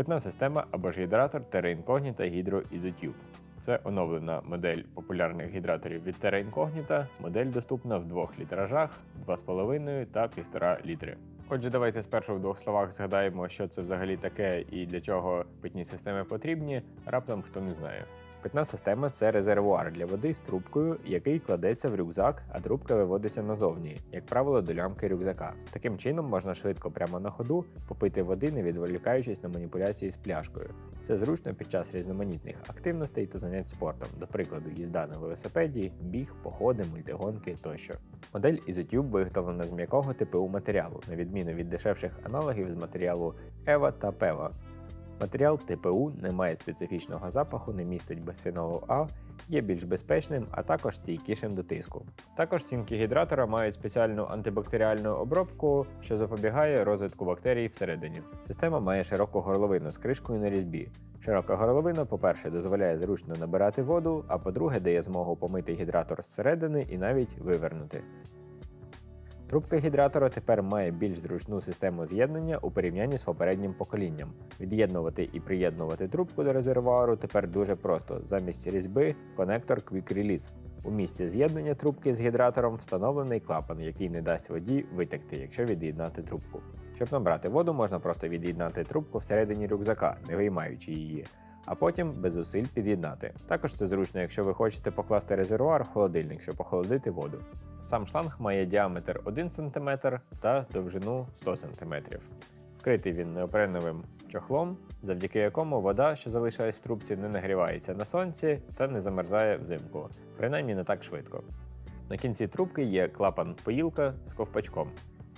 Питна система або ж гідратор Terra Incognita Hydro Isotube. Це оновлена модель популярних гідраторів від Terra Incognita. Модель доступна в двох літражах 2,5 та 1,5 літри. Отже, давайте спершу в двох словах згадаємо, що це взагалі таке і для чого питні системи потрібні, раптом хто не знає. Питна система це резервуар для води з трубкою, який кладеться в рюкзак, а трубка виводиться назовні, як правило, до лямки рюкзака. Таким чином можна швидко прямо на ходу попити води, не відволікаючись на маніпуляції з пляшкою. Це зручно під час різноманітних активностей та занять спортом, до прикладу, їзда на велосипеді, біг, походи, мультигонки тощо. Модель Isotube виготовлена з м'якого ТПУ матеріалу, на відміну від дешевших аналогів з матеріалу EVA та PEVA. Матеріал ТПУ не має специфічного запаху, не містить бисфенолу А, є більш безпечним, а також стійкішим до тиску. Також стінки гідратора мають спеціальну антибактеріальну обробку, що запобігає розвитку бактерій всередині. Система має широку горловину з кришкою на різьбі. Широка горловина, по-перше, дозволяє зручно набирати воду, а по-друге, дає змогу помити гідратор зсередини і навіть вивернути. Трубка гідратора тепер має більш зручну систему з'єднання у порівнянні з попереднім поколінням. Від'єднувати і приєднувати трубку до резервуару тепер дуже просто. Замість різьби конектор Quick Release. У місці з'єднання трубки з гідратором встановлений клапан, який не дасть воді витекти, якщо від'єднати трубку. Щоб набрати воду, можна просто від'єднати трубку всередині рюкзака, не виймаючи її, а потім без зусиль під'єднати. Також це зручно, якщо ви хочете покласти резервуар в холодильник, щоб охолодити воду. Сам шланг має діаметр 1 см та довжину 100 см. Вкритий він неопреновим чохлом, завдяки якому вода, що залишається в трубці, не нагрівається на сонці та не замерзає взимку, принаймні не так швидко. На кінці трубки є клапан поїлка з ковпачком.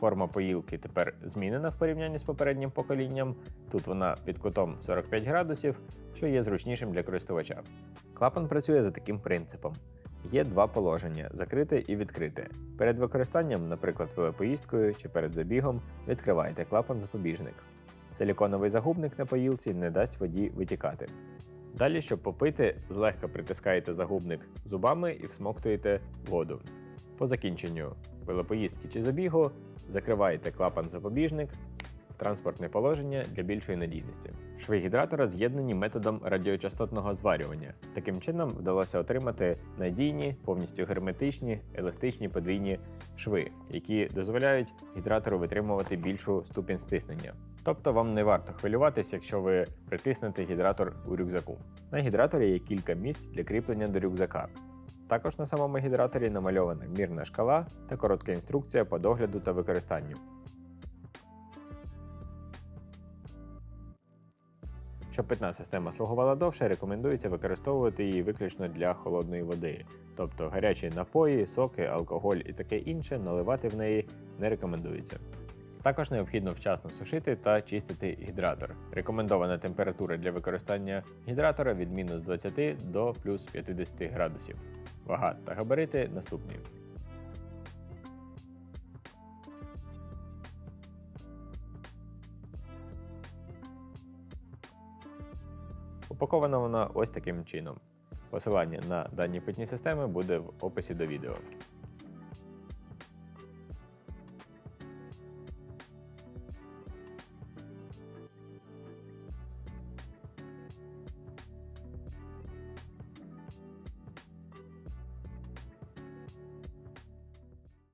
Форма поїлки тепер змінена в порівнянні з попереднім поколінням. Тут вона під кутом 45 градусів, що є зручнішим для користувача. Клапан працює за таким принципом. Є два положення закрите і відкрите. Перед використанням, наприклад, велопоїздкою чи перед забігом, відкриваєте клапан запобіжник. Силіконовий загубник на поїлці не дасть воді витікати. Далі, щоб попити, злегка притискаєте загубник зубами і всмоктуєте воду. По закінченню велопоїздки чи забігу закриваєте клапан запобіжник транспортне положення для більшої надійності. Шви гідратора з'єднані методом радіочастотного зварювання. Таким чином вдалося отримати надійні, повністю герметичні, еластичні подвійні шви, які дозволяють гідратору витримувати більшу ступінь стиснення. Тобто вам не варто хвилюватися, якщо ви притиснете гідратор у рюкзаку. На гідраторі є кілька місць для кріплення до рюкзака. Також на самому гідраторі намальована мірна шкала та коротка інструкція по догляду та використанню. Щоб питна система слугувала довше, рекомендується використовувати її виключно для холодної води. Тобто гарячі напої, соки, алкоголь і таке інше наливати в неї не рекомендується. Також необхідно вчасно сушити та чистити гідратор. Рекомендована температура для використання гідратора від мінус 20 до плюс 50 градусів. Вага та габарити наступні. Упакована вона ось таким чином. Посилання на дані питні системи буде в описі до відео.